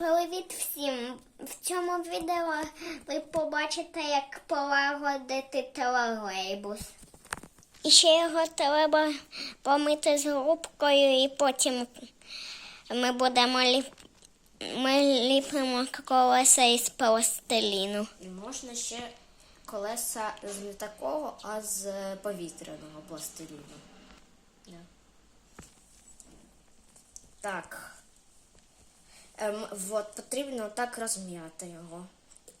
Привіт всім! В цьому відео ви побачите, як полагодити телегрейбус. І ще його треба помити з губкою, і потім ми будемо ліп... ми ліпимо колеса із пластиліну. І можна ще колеса з не такого, а з повітряного пластиліну. Да. Так. Ем, от, потрібно так розм'яти його.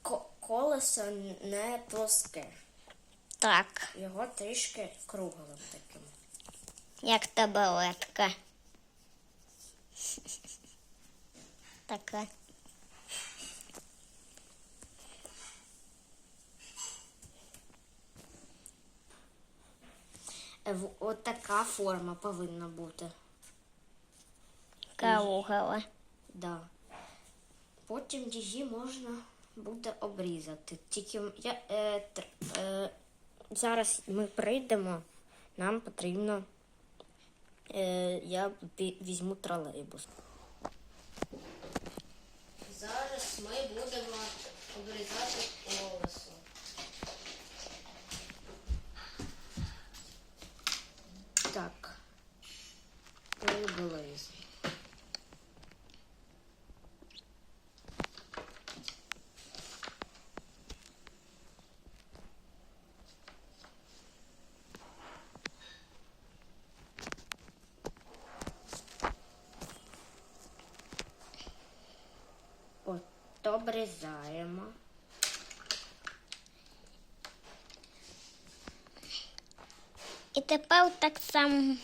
Ко- колесо не плоске. Так, Його трішки круглим таким. як табуретка. Така. Е, От така форма повинна бути. Каугала. Да. Потім її можна буде обрізати. Тільки я, е, тр- е, зараз ми прийдемо, нам потрібно. Е, я візьму тролейбус. Зараз ми будемо обрізати колесо. Так. Приблизно. От, обрізаємо. І тепер так само,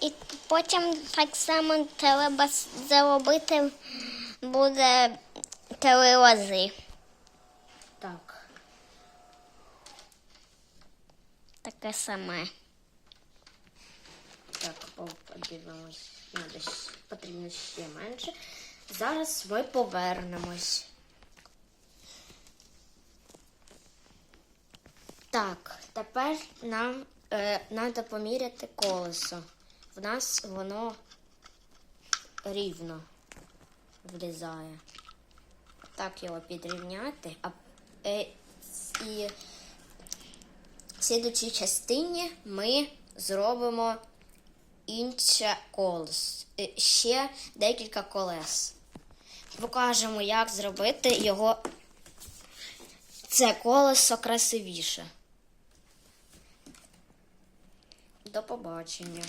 і потім так само треба зробити буде три рази. Так. Таке саме. Так, подивимось. Ну, потрібно ще менше. Зараз ми повернемось. Так, тепер нам треба поміряти колесо. В нас воно рівно влізає. Так його підрівняти. А, е, і в слідучій частині ми зробимо інше колес. Е, Ще декілька колес. Покажемо, як зробити його це колесо красивіше. До побачення.